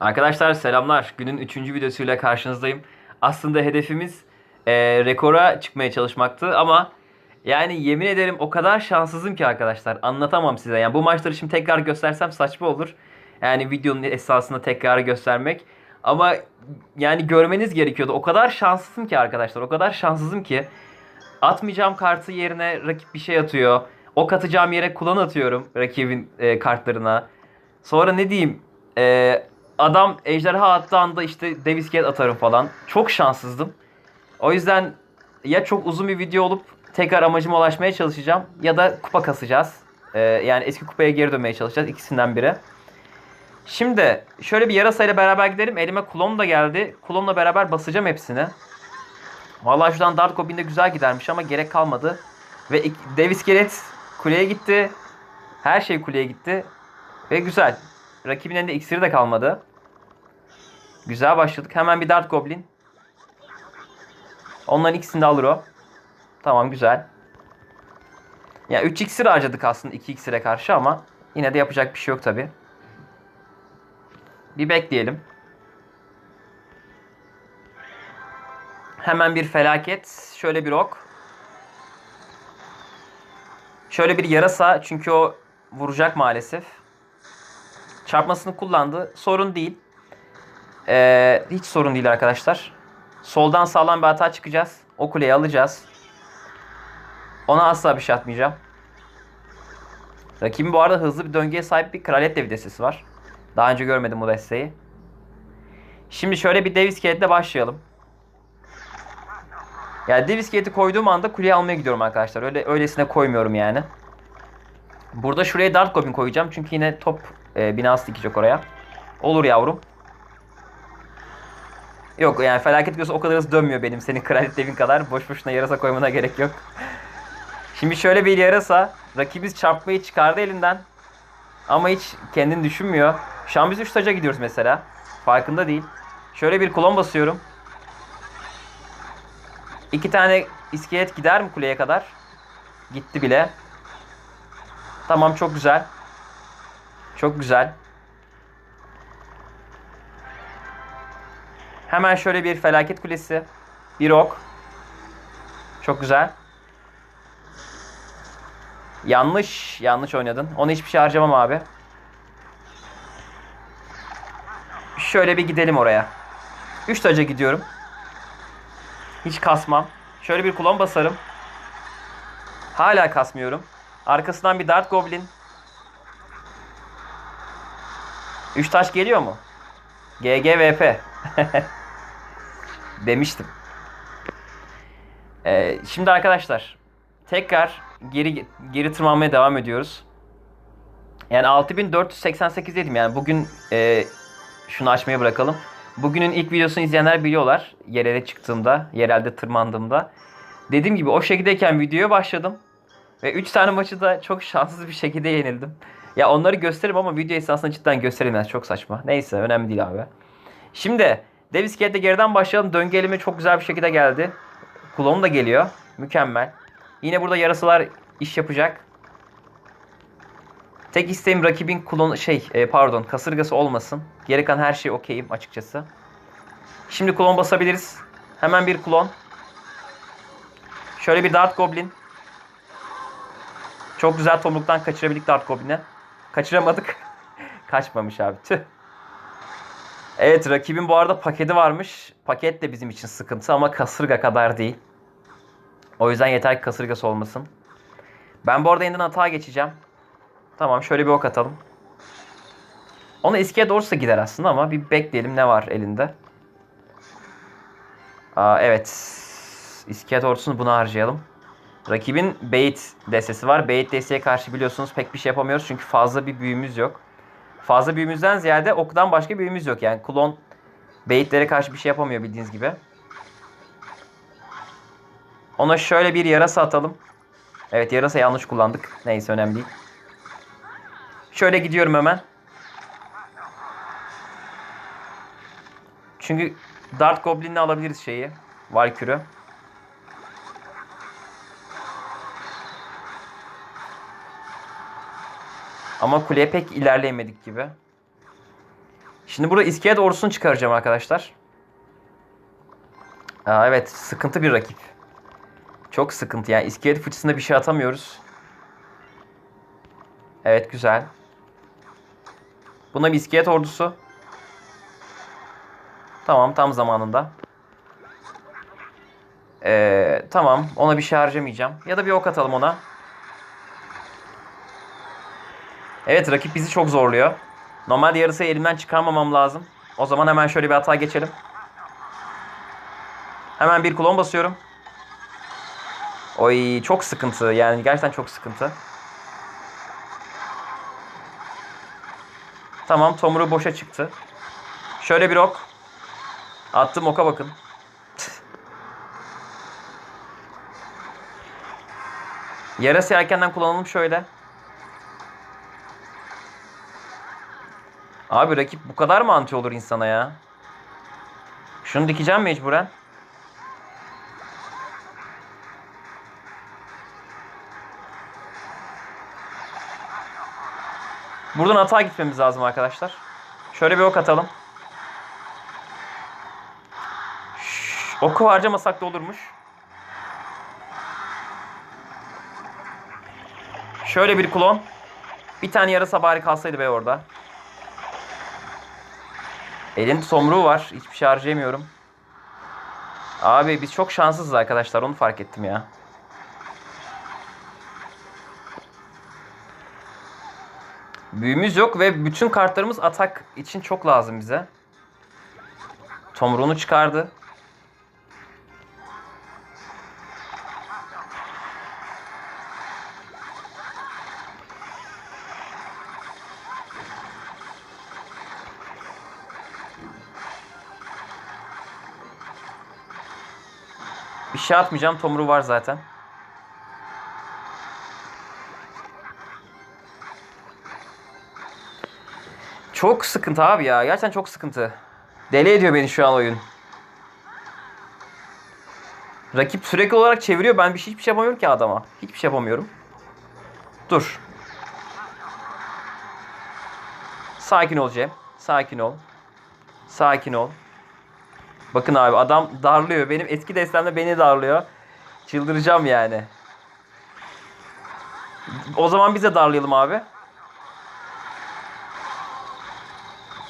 Arkadaşlar selamlar. Günün 3. videosuyla karşınızdayım. Aslında hedefimiz e, rekora çıkmaya çalışmaktı ama yani yemin ederim o kadar şanssızım ki arkadaşlar. Anlatamam size. Yani bu maçları şimdi tekrar göstersem saçma olur. Yani videonun esasında tekrar göstermek. Ama yani görmeniz gerekiyordu. O kadar şanssızım ki arkadaşlar. O kadar şanssızım ki. Atmayacağım kartı yerine rakip bir şey atıyor. Ok atacağım yere kullan atıyorum rakibin e, kartlarına. Sonra ne diyeyim? E, adam ejderha attığı anda işte Davis Gate atarım falan. Çok şanssızdım. O yüzden ya çok uzun bir video olup tekrar amacıma ulaşmaya çalışacağım ya da kupa kasacağız. E, yani eski kupaya geri dönmeye çalışacağız. ikisinden biri. Şimdi şöyle bir yarasayla beraber gidelim. Elime kulon da geldi. Kulonla beraber basacağım hepsini. Vallahi şuradan Dart Goblin de güzel gidermiş ama gerek kalmadı. Ve Dev İskelet kuleye gitti. Her şey kuleye gitti. Ve güzel. Rakibin elinde iksiri de kalmadı. Güzel başladık. Hemen bir Dart Goblin. Onların ikisini de alır o. Tamam güzel. Ya 3 iksir harcadık aslında 2 iksire karşı ama yine de yapacak bir şey yok tabi. Bir bekleyelim. Hemen bir felaket. Şöyle bir ok. Şöyle bir yarasa çünkü o vuracak maalesef. Çarpmasını kullandı. Sorun değil. Ee, hiç sorun değil arkadaşlar. Soldan sağlam bir hata çıkacağız. O kuleyi alacağız. Ona asla bir şey atmayacağım. Rakibin bu arada hızlı bir döngüye sahip bir kraliyet devi destesi var. Daha önce görmedim bu desteği. Şimdi şöyle bir dev iskeletle başlayalım. Yani dev iskeleti koyduğum anda kuleye almaya gidiyorum arkadaşlar. Öyle öylesine koymuyorum yani. Burada şuraya dart goblin koyacağım. Çünkü yine top e, binası dikecek oraya. Olur yavrum. Yok yani felaket gözü o kadar hızlı dönmüyor benim senin kraliyet devin kadar. Boş boşuna yarasa koymana gerek yok. Şimdi şöyle bir yarasa. Rakibimiz çarpmayı çıkardı elinden. Ama hiç kendini düşünmüyor. Şu an biz 3 taca gidiyoruz mesela. Farkında değil. Şöyle bir klon basıyorum. İki tane iskelet gider mi kuleye kadar? Gitti bile. Tamam çok güzel. Çok güzel. Hemen şöyle bir felaket kulesi. Bir ok. Çok güzel. Yanlış. Yanlış oynadın. Onu hiçbir şey harcamam abi. Şöyle bir gidelim oraya. 3 taca gidiyorum. Hiç kasmam. Şöyle bir kulon basarım. Hala kasmıyorum. Arkasından bir Dart Goblin. 3 taş geliyor mu? GGVP. Demiştim. Ee, şimdi arkadaşlar tekrar geri geri tırmanmaya devam ediyoruz. Yani 6488 dedim yani bugün e, şunu açmaya bırakalım. Bugünün ilk videosunu izleyenler biliyorlar. Yerele çıktığımda, yerelde tırmandığımda. Dediğim gibi o şekildeyken videoya başladım. Ve 3 tane maçı da çok şanssız bir şekilde yenildim. Ya onları gösteririm ama video esasında cidden gösterilmez. Çok saçma. Neyse önemli değil abi. Şimdi Davis Gate'de geriden başlayalım. Döngü elime çok güzel bir şekilde geldi. Kulağım da geliyor. Mükemmel. Yine burada yarasalar iş yapacak. Tek isteğim rakibin kulon şey e, pardon kasırgası olmasın. Geri kalan her şey okeyim açıkçası. Şimdi klon basabiliriz. Hemen bir klon. Şöyle bir Dart Goblin. Çok güzel tomruktan kaçırabildik Dart Goblin'i. Kaçıramadık. Kaçmamış abi. Tüh. Evet rakibin bu arada paketi varmış. Paket de bizim için sıkıntı ama kasırga kadar değil. O yüzden yeter ki kasırgası olmasın. Ben bu arada yeniden hata geçeceğim. Tamam şöyle bir ok atalım. Onu eskiye doğrusu gider aslında ama bir bekleyelim ne var elinde. Aa, evet. İskelet ordusunu buna harcayalım. Rakibin bait destesi var. Bait desteye karşı biliyorsunuz pek bir şey yapamıyoruz. Çünkü fazla bir büyümüz yok. Fazla büyümüzden ziyade okdan başka büyümüz yok. Yani klon baitlere karşı bir şey yapamıyor bildiğiniz gibi. Ona şöyle bir yarasa atalım. Evet yarasa yanlış kullandık. Neyse önemli değil. Şöyle gidiyorum hemen. Çünkü Dart Goblin'le alabiliriz şeyi. Valkür'ü. Ama kuleye pek ilerleyemedik gibi. Şimdi burada iskelet ordusunu çıkaracağım arkadaşlar. Aa, evet sıkıntı bir rakip. Çok sıkıntı yani iskelet fıçısında bir şey atamıyoruz. Evet güzel. Buna bir iskelet ordusu. Tamam tam zamanında. Ee, tamam ona bir şey harcamayacağım. Ya da bir ok atalım ona. Evet rakip bizi çok zorluyor. Normalde yarısayı elimden çıkarmamam lazım. O zaman hemen şöyle bir hata geçelim. Hemen bir klon basıyorum. Oy çok sıkıntı yani gerçekten çok sıkıntı. Tamam Tomru boşa çıktı. Şöyle bir ok. Attım oka bakın. Yarası erkenden kullanalım şöyle. Abi rakip bu kadar mı anti olur insana ya? Şunu dikeceğim mecburen. Buradan atağa gitmemiz lazım arkadaşlar. Şöyle bir ok atalım. Şş, oku harcamasak da olurmuş. Şöyle bir klon. Bir tane yarasa bari kalsaydı be orada. Elin somruğu var. Hiçbir şey harcayamıyorum. Abi biz çok şanssızız arkadaşlar. Onu fark ettim ya. Büyümüz yok ve bütün kartlarımız atak için çok lazım bize. Tomruğunu çıkardı. Bir şey atmayacağım. Tomru var zaten. Çok sıkıntı abi ya. Gerçekten çok sıkıntı. Deli ediyor beni şu an oyun. Rakip sürekli olarak çeviriyor. Ben bir şey hiçbir şey yapamıyorum ki adama. Hiçbir şey yapamıyorum. Dur. Sakin ol Cem. Sakin ol. Sakin ol. Bakın abi adam darlıyor. Benim eski destemde beni darlıyor. Çıldıracağım yani. O zaman biz de darlayalım abi.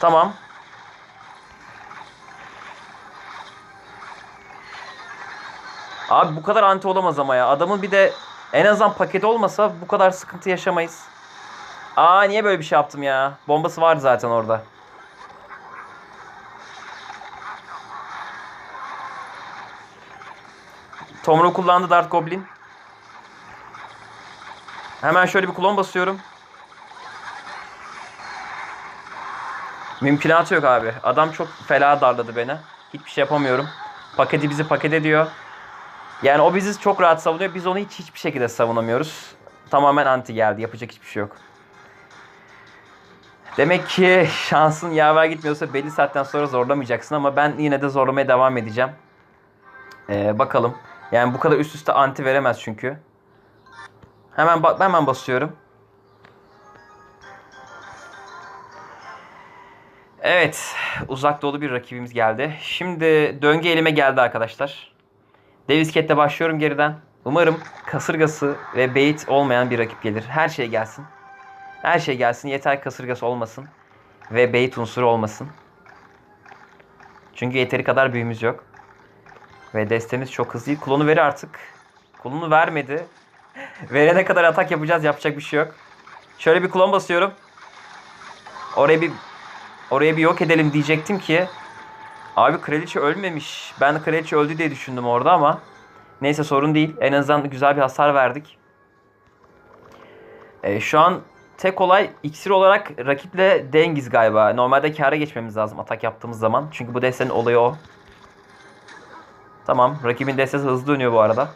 Tamam. Abi bu kadar anti olamaz ama ya. Adamın bir de en azından paket olmasa bu kadar sıkıntı yaşamayız. Aa niye böyle bir şey yaptım ya? Bombası vardı zaten orada. Tomru kullandı Dart Goblin. Hemen şöyle bir klon basıyorum. Mümkünatı yok abi. Adam çok fela darladı beni. Hiçbir şey yapamıyorum. Paketi bizi paket ediyor. Yani o bizi çok rahat savunuyor. Biz onu hiç hiçbir şekilde savunamıyoruz. Tamamen anti geldi. Yapacak hiçbir şey yok. Demek ki şansın yaver gitmiyorsa belli saatten sonra zorlamayacaksın ama ben yine de zorlamaya devam edeceğim. Ee, bakalım. Yani bu kadar üst üste anti veremez çünkü. Hemen ba- hemen basıyorum. Evet, uzak doğulu bir rakibimiz geldi. Şimdi döngü elime geldi arkadaşlar. Dev isketle başlıyorum geriden. Umarım kasırgası ve bait olmayan bir rakip gelir. Her şey gelsin. Her şey gelsin. Yeter kasırgası olmasın. Ve bait unsuru olmasın. Çünkü yeteri kadar büyümüz yok. Ve destemiz çok hızlı. Klonu ver artık. Klonu vermedi. Verene kadar atak yapacağız. Yapacak bir şey yok. Şöyle bir klon basıyorum. Oraya bir oraya bir yok edelim diyecektim ki abi kraliçe ölmemiş. Ben kraliçe öldü diye düşündüm orada ama neyse sorun değil. En azından güzel bir hasar verdik. Ee, şu an tek olay iksir olarak rakiple dengiz galiba. Normalde kâra geçmemiz lazım atak yaptığımız zaman. Çünkü bu destenin olayı o. Tamam. Rakibin destesi hızlı dönüyor bu arada.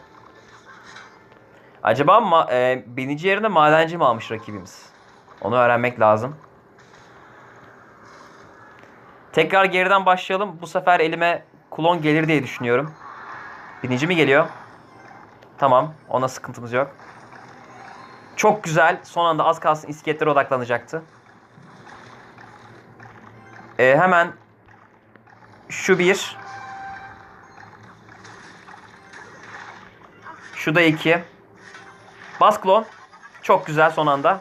Acaba ma- e, binici yerine madenci mi almış rakibimiz? Onu öğrenmek lazım. Tekrar geriden başlayalım. Bu sefer elime klon gelir diye düşünüyorum. Binici mi geliyor? Tamam. Ona sıkıntımız yok. Çok güzel. Son anda az kalsın iskeletlere odaklanacaktı. Ee, hemen şu bir. Şu da iki. Bas klon. Çok güzel son anda.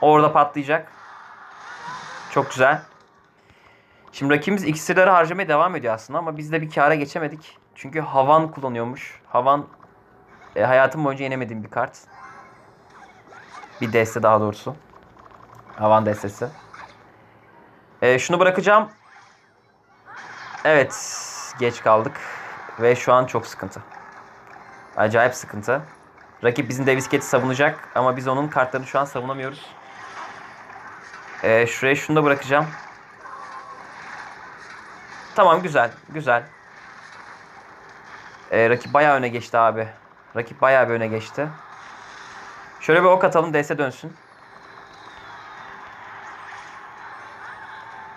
Orada patlayacak. Çok güzel. Şimdi rakibimiz iksirleri harcamaya devam ediyor aslında ama biz de bir kâra geçemedik. Çünkü Havan kullanıyormuş. Havan e, hayatım boyunca yenemediğim bir kart. Bir deste daha doğrusu. Havan destesi. E, şunu bırakacağım. Evet. Geç kaldık. Ve şu an çok sıkıntı. Acayip sıkıntı. Rakip bizim Davis savunacak ama biz onun kartlarını şu an savunamıyoruz. Ee, şuraya şunu da bırakacağım. Tamam güzel. Güzel. Ee, rakip bayağı öne geçti abi. Rakip bayağı bir öne geçti. Şöyle bir ok atalım DS dönsün.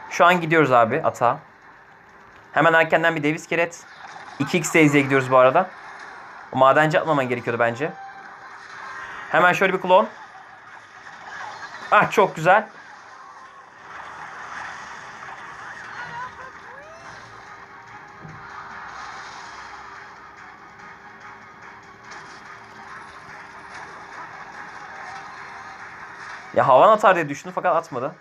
Şu an gidiyoruz abi ata. Hemen erkenden bir Davis Keret. 2x Daisy'ye gidiyoruz bu arada. O madenci atmaman gerekiyordu bence. Hemen şöyle bir klon. Ah çok güzel. Ya havan atar diye düşündüm fakat atmadı.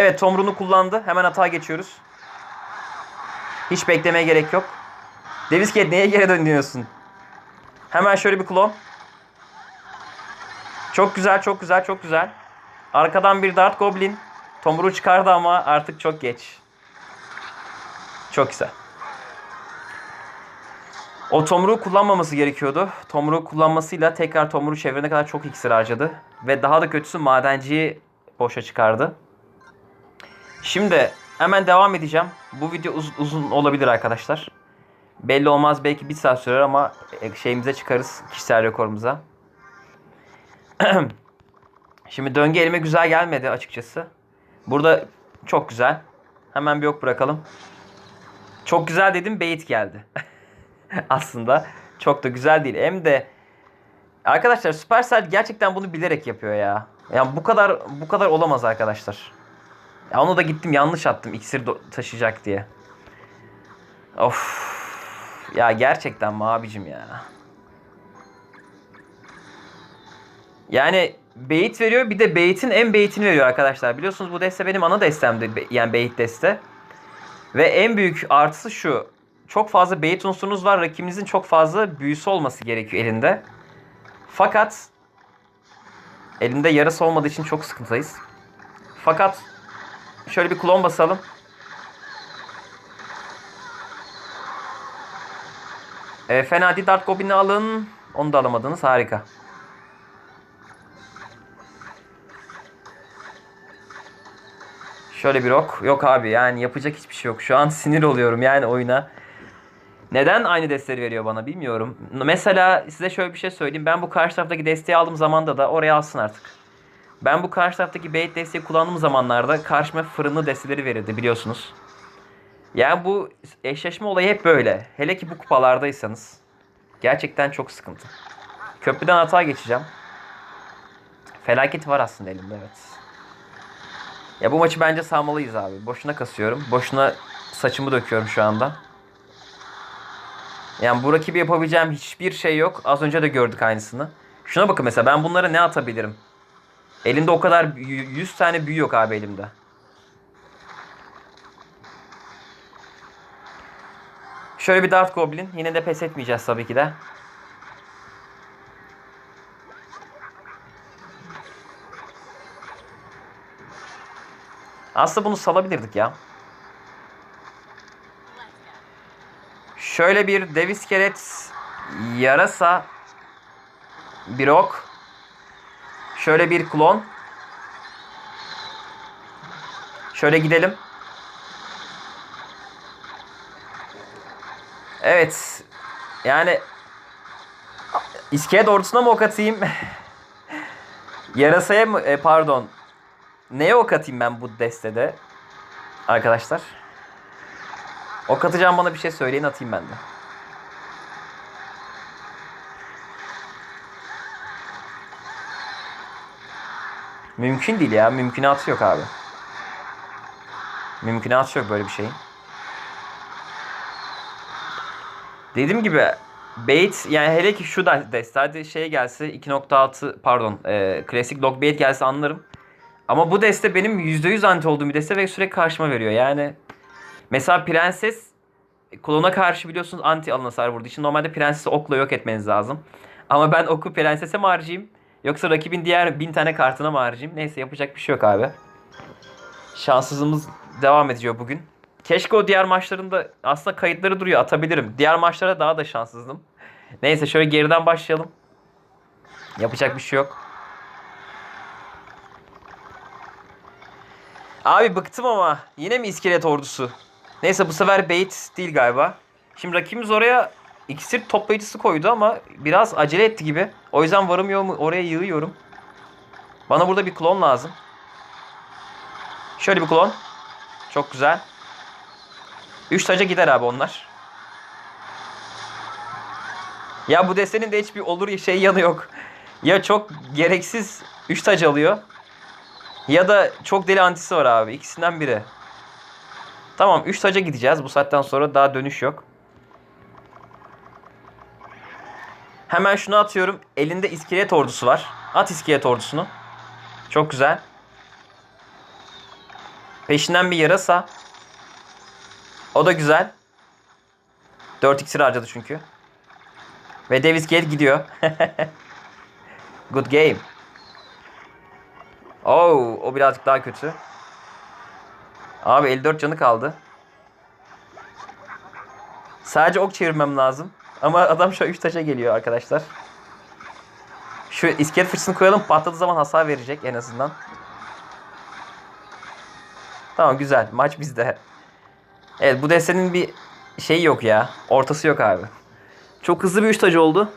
Evet Tomrun'u kullandı. Hemen hata geçiyoruz. Hiç beklemeye gerek yok. Davis Cat neye geri dönüyorsun? Hemen şöyle bir klon. Çok güzel, çok güzel, çok güzel. Arkadan bir Dart Goblin. Tomru çıkardı ama artık çok geç. Çok güzel. O Tomru kullanmaması gerekiyordu. Tomru kullanmasıyla tekrar Tomru çevirene kadar çok iksir harcadı. Ve daha da kötüsü madenciyi boşa çıkardı. Şimdi hemen devam edeceğim. Bu video uz- uzun olabilir arkadaşlar. Belli olmaz belki bir saat sürer ama e, şeyimize çıkarız kişisel rekorumuza. Şimdi döngü elime güzel gelmedi açıkçası. Burada çok güzel. Hemen bir ok bırakalım. Çok güzel dedim bait geldi. Aslında çok da güzel değil. Hem de arkadaşlar Supercell gerçekten bunu bilerek yapıyor ya. Yani bu kadar bu kadar olamaz arkadaşlar. Onu da gittim yanlış attım iksir taşıyacak diye. Of. Ya gerçekten mi abicim ya? Yani bait veriyor bir de bait'in en bait'ini veriyor arkadaşlar. Biliyorsunuz bu deste benim ana destemdi. Yani bait deste. Ve en büyük artısı şu. Çok fazla bait unsurunuz var. Rakibinizin çok fazla büyüsü olması gerekiyor elinde. Fakat elinde yarısı olmadığı için çok sıkıntıyız. Fakat şöyle bir klon basalım. E, fena değil Dart Goblin'i alın. Onu da alamadınız. Harika. Şöyle bir ok. Yok abi yani yapacak hiçbir şey yok. Şu an sinir oluyorum yani oyuna. Neden aynı desteği veriyor bana bilmiyorum. Mesela size şöyle bir şey söyleyeyim. Ben bu karşı taraftaki desteği aldığım zamanda da oraya alsın artık. Ben bu karşı taraftaki bait desteği kullandığım zamanlarda karşıma fırınlı desteleri verirdi biliyorsunuz. Yani bu eşleşme olayı hep böyle. Hele ki bu kupalardaysanız. Gerçekten çok sıkıntı. Köprüden hata geçeceğim. Felaket var aslında elimde evet. Ya bu maçı bence salmalıyız abi. Boşuna kasıyorum. Boşuna saçımı döküyorum şu anda. Yani bu rakibi yapabileceğim hiçbir şey yok. Az önce de gördük aynısını. Şuna bakın mesela ben bunlara ne atabilirim? Elimde o kadar 100 tane büyü yok abi elimde. Şöyle bir Dart Goblin. Yine de pes etmeyeceğiz tabii ki de. Aslında bunu salabilirdik ya. Şöyle bir Davis Keret yarasa bir ok. Şöyle bir klon. Şöyle gidelim. Evet. Yani iskelet ordusuna mı ok atayım? Yarasaya mı? E, pardon. Neye ok atayım ben bu destede? Arkadaşlar. Ok atacağım bana bir şey söyleyin atayım ben de. Mümkün değil ya. Mümkünatı yok abi. Mümkünatı yok böyle bir şeyin. Dediğim gibi bait yani hele ki şu da deste şey gelse 2.6 pardon e, klasik log bait gelse anlarım. Ama bu deste benim %100 anti olduğum bir deste ve sürekli karşıma veriyor. Yani mesela prenses klona karşı biliyorsunuz anti alın hasar vurduğu için normalde prensesi okla yok etmeniz lazım. Ama ben oku prensese mi harcayayım? Yoksa rakibin diğer bin tane kartına mı harcayayım? Neyse yapacak bir şey yok abi. Şanssızlığımız devam ediyor bugün. Keşke o diğer maçlarında aslında kayıtları duruyor atabilirim. Diğer maçlara daha da şanssızdım. Neyse şöyle geriden başlayalım. Yapacak bir şey yok. Abi bıktım ama yine mi iskelet ordusu? Neyse bu sefer bait değil galiba. Şimdi rakibimiz oraya iksir toplayıcısı koydu ama biraz acele etti gibi. O yüzden varımıyor mu oraya yığıyorum. Bana burada bir klon lazım. Şöyle bir klon. Çok güzel. 3 taca gider abi onlar. Ya bu destenin de hiçbir olur şey yanı yok. Ya çok gereksiz 3 tac alıyor. Ya da çok deli antisi var abi. İkisinden biri. Tamam 3 taca gideceğiz. Bu saatten sonra daha dönüş yok. Hemen şunu atıyorum. Elinde iskelet ordusu var. At iskelet ordusunu. Çok güzel. Peşinden bir yarasa. O da güzel. 4 iksir harcadı çünkü. Ve Davis Gate gidiyor. Good game. Oh, o birazcık daha kötü. Abi 54 canı kaldı. Sadece ok çevirmem lazım. Ama adam şu an 3 taşa geliyor arkadaşlar. Şu iskelet fıçısını koyalım. Patladığı zaman hasar verecek en azından. Tamam güzel. Maç bizde. Evet bu desenin bir şeyi yok ya. Ortası yok abi. Çok hızlı bir 3 tacı oldu.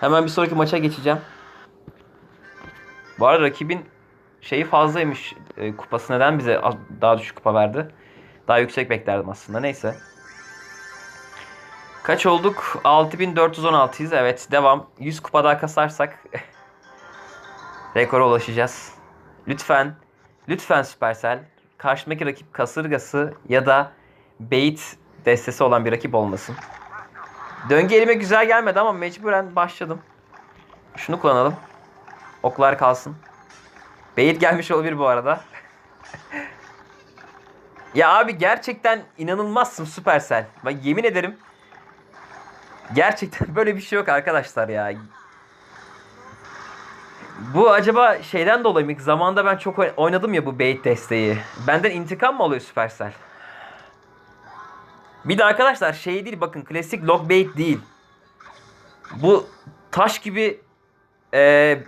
Hemen bir sonraki maça geçeceğim. Bu arada rakibin şeyi fazlaymış. E, kupası neden bize daha düşük kupa verdi? Daha yüksek beklerdim aslında. Neyse. Kaç olduk? 6416'yız. Evet devam. 100 kupa daha kasarsak rekora ulaşacağız. Lütfen, lütfen Supercell karşımdaki rakip kasırgası ya da bait destesi olan bir rakip olmasın. Döngü elime güzel gelmedi ama mecburen başladım. Şunu kullanalım. Oklar kalsın. Bait gelmiş olabilir bu arada. ya abi gerçekten inanılmazsın Supercell. Bak yemin ederim. Gerçekten böyle bir şey yok arkadaşlar ya. Bu acaba şeyden dolayı mı? Zamanında ben çok oy- oynadım ya bu bait desteği. Benden intikam mı alıyor Supercell? Bir de arkadaşlar şey değil bakın klasik log bait değil. Bu taş gibi e,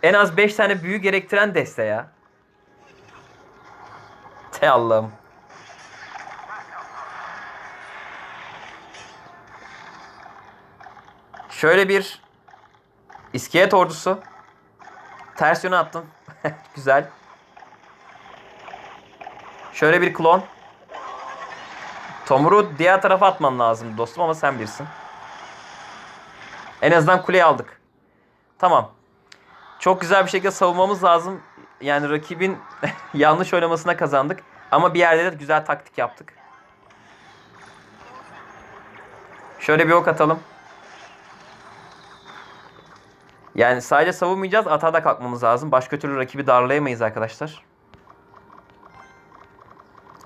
en az 5 tane büyü gerektiren deste ya. Te Allah'ım. Şöyle bir iskelet ordusu. Ters yöne attım. Güzel. Şöyle bir klon. Tomur'u diğer tarafa atman lazım dostum ama sen bilirsin. En azından kuleyi aldık. Tamam. Çok güzel bir şekilde savunmamız lazım. Yani rakibin yanlış oynamasına kazandık. Ama bir yerde de güzel taktik yaptık. Şöyle bir ok atalım. Yani sadece savunmayacağız. Atağa da kalkmamız lazım. Başka türlü rakibi darlayamayız arkadaşlar.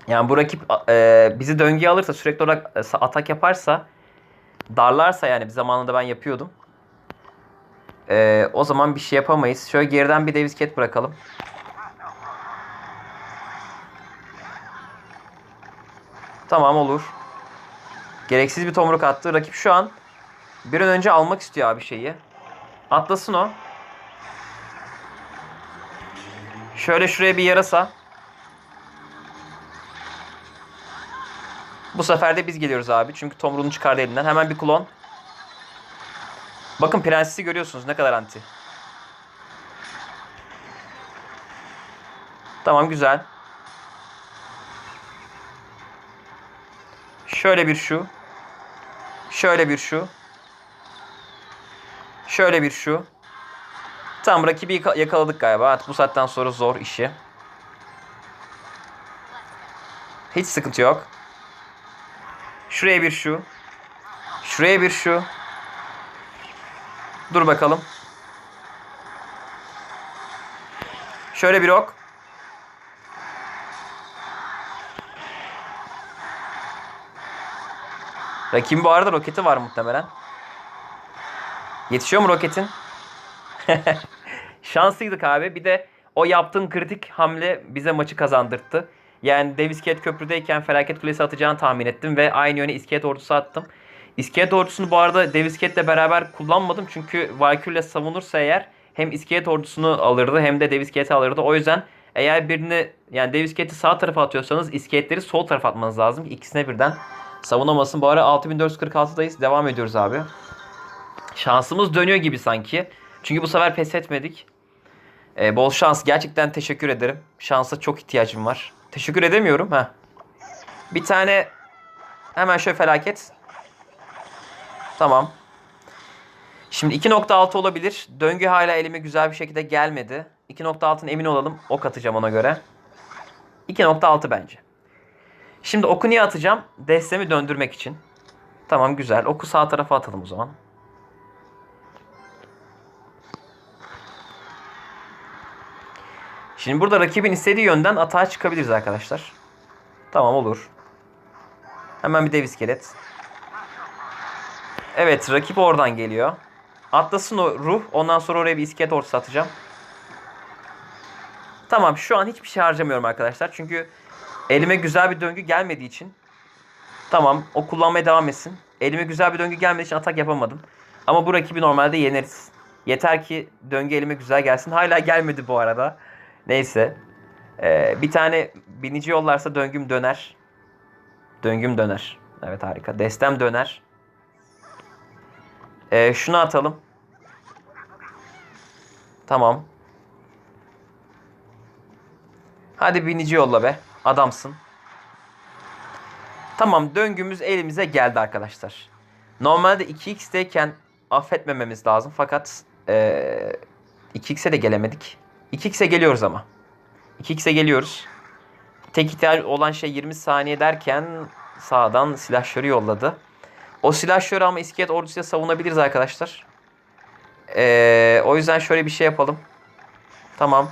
Yani bu rakip e, bizi döngüye alırsa sürekli olarak e, atak yaparsa darlarsa yani bir zamanında ben yapıyordum. E, o zaman bir şey yapamayız. Şöyle geriden bir Davis Cat bırakalım. Tamam olur. Gereksiz bir tomruk attı. Rakip şu an bir an önce almak istiyor abi şeyi. Atlasın o. Şöyle şuraya bir yarasa. Bu sefer de biz geliyoruz abi. Çünkü Tomruğunu çıkardı elinden. Hemen bir klon. Bakın prensesi görüyorsunuz ne kadar anti. Tamam güzel. Şöyle bir şu. Şöyle bir şu. Şöyle bir şu. Tamam rakibi yaka- yakaladık galiba. Artık bu saatten sonra zor işi. Hiç sıkıntı yok. Şuraya bir şu. Şuraya bir şu. Dur bakalım. Şöyle bir ok. Rakibin bu arada roketi var muhtemelen. Yetişiyor mu roketin? Şanslıydık abi. Bir de o yaptığın kritik hamle bize maçı kazandırttı. Yani dev iskelet köprüdeyken felaket kulesi atacağını tahmin ettim ve aynı yöne iskelet ordusu attım. İskelet ordusunu bu arada dev iskeletle beraber kullanmadım çünkü Valkyrie savunursa eğer hem iskelet ordusunu alırdı hem de dev iskeleti alırdı. O yüzden eğer birini yani dev iskeleti sağ tarafa atıyorsanız iskeletleri sol tarafa atmanız lazım. ki İkisine birden savunamasın. Bu ara 6446'dayız. Devam ediyoruz abi. Şansımız dönüyor gibi sanki. Çünkü bu sefer pes etmedik. Ee, bol şans. Gerçekten teşekkür ederim. Şansa çok ihtiyacım var. Teşekkür edemiyorum. ha. Bir tane hemen şöyle felaket. Tamam. Şimdi 2.6 olabilir. Döngü hala elime güzel bir şekilde gelmedi. 2.6'ın emin olalım. Ok atacağım ona göre. 2.6 bence. Şimdi oku niye atacağım? Destemi döndürmek için. Tamam güzel. Oku sağ tarafa atalım o zaman. Şimdi burada rakibin istediği yönden atağa çıkabiliriz arkadaşlar. Tamam olur. Hemen bir dev iskelet. Evet rakip oradan geliyor. Atlasın o ruh. Ondan sonra oraya bir iskelet ortası atacağım. Tamam şu an hiçbir şey harcamıyorum arkadaşlar. Çünkü elime güzel bir döngü gelmediği için. Tamam o kullanmaya devam etsin. Elime güzel bir döngü gelmediği için atak yapamadım. Ama bu rakibi normalde yeneriz. Yeter ki döngü elime güzel gelsin. Hala gelmedi bu arada. Neyse. Ee, bir tane binici yollarsa döngüm döner. Döngüm döner. Evet harika. Destem döner. Ee, şunu atalım. Tamam. Hadi binici yolla be. Adamsın. Tamam döngümüz elimize geldi arkadaşlar. Normalde 2x'teyken affetmememiz lazım. Fakat ee, 2x'e de gelemedik. 2x'e geliyoruz ama. 2x'e geliyoruz. Tek ihtiyaç olan şey 20 saniye derken sağdan silahşörü yolladı. O silahşörü ama iskelet ordusuyla savunabiliriz arkadaşlar. Ee, o yüzden şöyle bir şey yapalım. Tamam.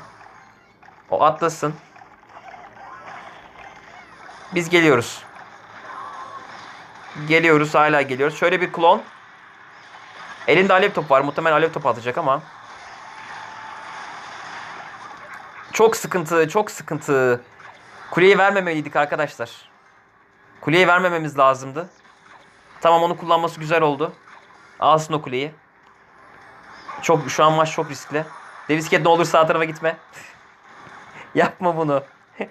O atlasın. Biz geliyoruz. Geliyoruz hala geliyoruz. Şöyle bir klon. Elinde alev topu var. Muhtemelen alev topu atacak ama. Çok sıkıntı, çok sıkıntı. Kuleyi vermemeliydik arkadaşlar. Kuleyi vermememiz lazımdı. Tamam onu kullanması güzel oldu. Alsın o kuleyi. Çok şu an maç çok riskli. Devisket ne olur sağ tarafa gitme. yapma bunu.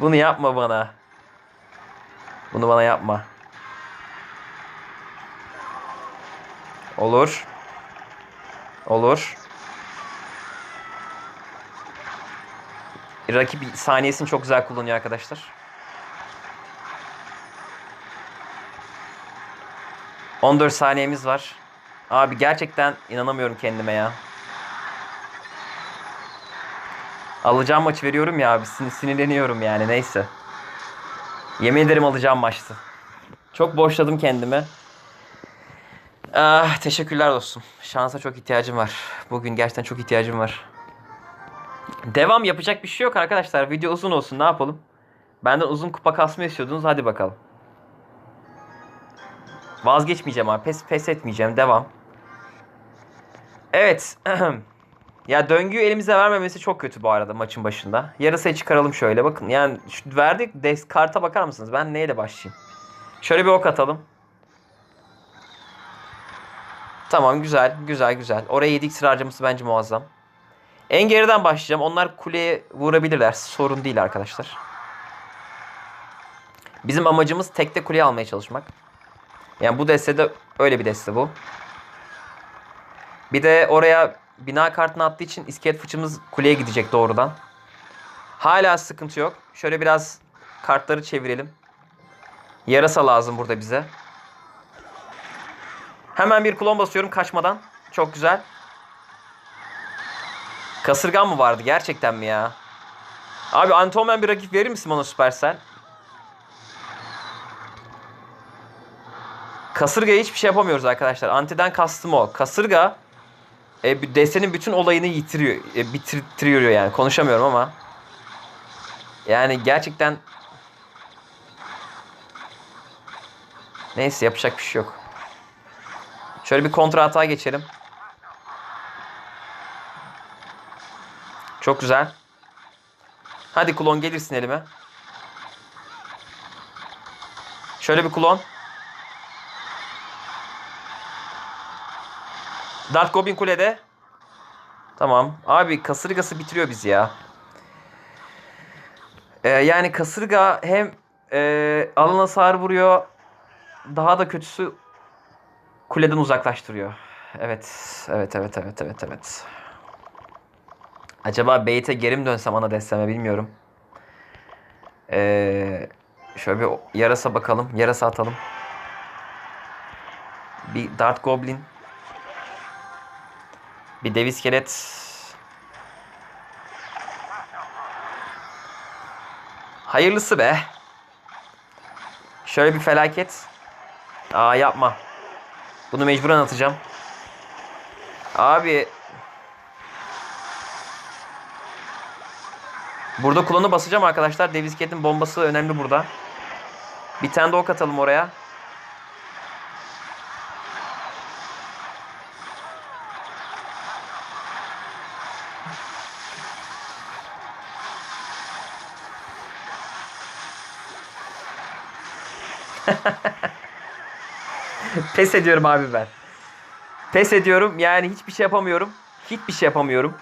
bunu yapma bana. Bunu bana yapma. Olur. Olur. Rakip saniyesini çok güzel kullanıyor arkadaşlar. ...14 saniyemiz var. Abi gerçekten inanamıyorum kendime ya. Alacağım maçı veriyorum ya abi. Sin- sinirleniyorum yani neyse. Yemin ederim alacağım maçtı. Çok boşladım kendimi. Ah, teşekkürler dostum. Şansa çok ihtiyacım var. Bugün gerçekten çok ihtiyacım var. Devam yapacak bir şey yok arkadaşlar. Video uzun olsun ne yapalım. Benden uzun kupa kasma istiyordunuz. Hadi bakalım. Vazgeçmeyeceğim abi. Pes, pes etmeyeceğim. Devam. Evet. ya döngüyü elimize vermemesi çok kötü bu arada maçın başında. Yarısayı çıkaralım şöyle. Bakın yani şu verdik karta bakar mısınız? Ben neyle başlayayım? Şöyle bir ok atalım. Tamam güzel. Güzel güzel. Oraya 7 iksir harcaması bence muazzam. En geriden başlayacağım. Onlar kuleye vurabilirler. Sorun değil arkadaşlar. Bizim amacımız tekte kuleye almaya çalışmak. Yani bu destede öyle bir deste bu. Bir de oraya bina kartını attığı için iskelet fıçımız kuleye gidecek doğrudan. Hala sıkıntı yok. Şöyle biraz kartları çevirelim. Yarasa lazım burada bize. Hemen bir klon basıyorum kaçmadan. Çok güzel. Kasırgan mı vardı gerçekten mi ya? Abi Antomen bir rakip verir misin bana Supercell? Kasırga'ya hiçbir şey yapamıyoruz arkadaşlar. Antiden kastım o. Kasırga e, bir destenin bütün olayını yitiriyor. E, bitiriyor yani. Konuşamıyorum ama. Yani gerçekten Neyse yapacak bir şey yok. Şöyle bir kontra hata geçelim. Çok güzel. Hadi klon gelirsin elime. Şöyle bir klon. Dark Goblin kulede. Tamam. Abi kasırgası bitiriyor bizi ya. Ee, yani kasırga hem e, alan hasar vuruyor. Daha da kötüsü kuleden uzaklaştırıyor. Evet. Evet evet evet evet evet. Acaba bait'e geri mi dönsem ana desteme bilmiyorum. Ee, şöyle bir yarasa bakalım. Yarasa atalım. Bir Dart Goblin. Bir dev iskelet. Hayırlısı be. Şöyle bir felaket. Aa yapma. Bunu mecburen atacağım. Abi. Burada kullanı basacağım arkadaşlar. Dev iskeletin bombası önemli burada. Bir tane de ok atalım oraya. Pes ediyorum abi ben. Pes ediyorum. Yani hiçbir şey yapamıyorum. Hiçbir şey yapamıyorum.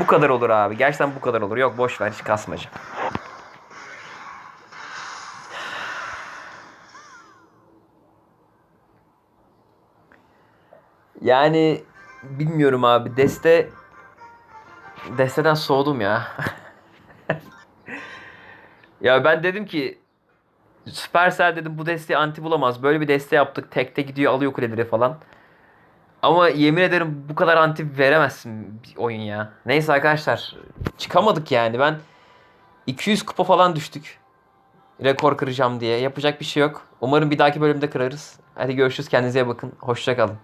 Bu kadar olur abi. Gerçekten bu kadar olur. Yok boş ver hiç kasmacı. Yani bilmiyorum abi. Deste Desteden soğudum ya. ya ben dedim ki Supercell dedim bu desteği anti bulamaz. Böyle bir deste yaptık. Tekte gidiyor alıyor kuleleri falan. Ama yemin ederim bu kadar anti veremezsin bir oyun ya. Neyse arkadaşlar. Çıkamadık yani. Ben 200 kupa falan düştük. Rekor kıracağım diye. Yapacak bir şey yok. Umarım bir dahaki bölümde kırarız. Hadi görüşürüz. Kendinize bakın. Hoşça kalın.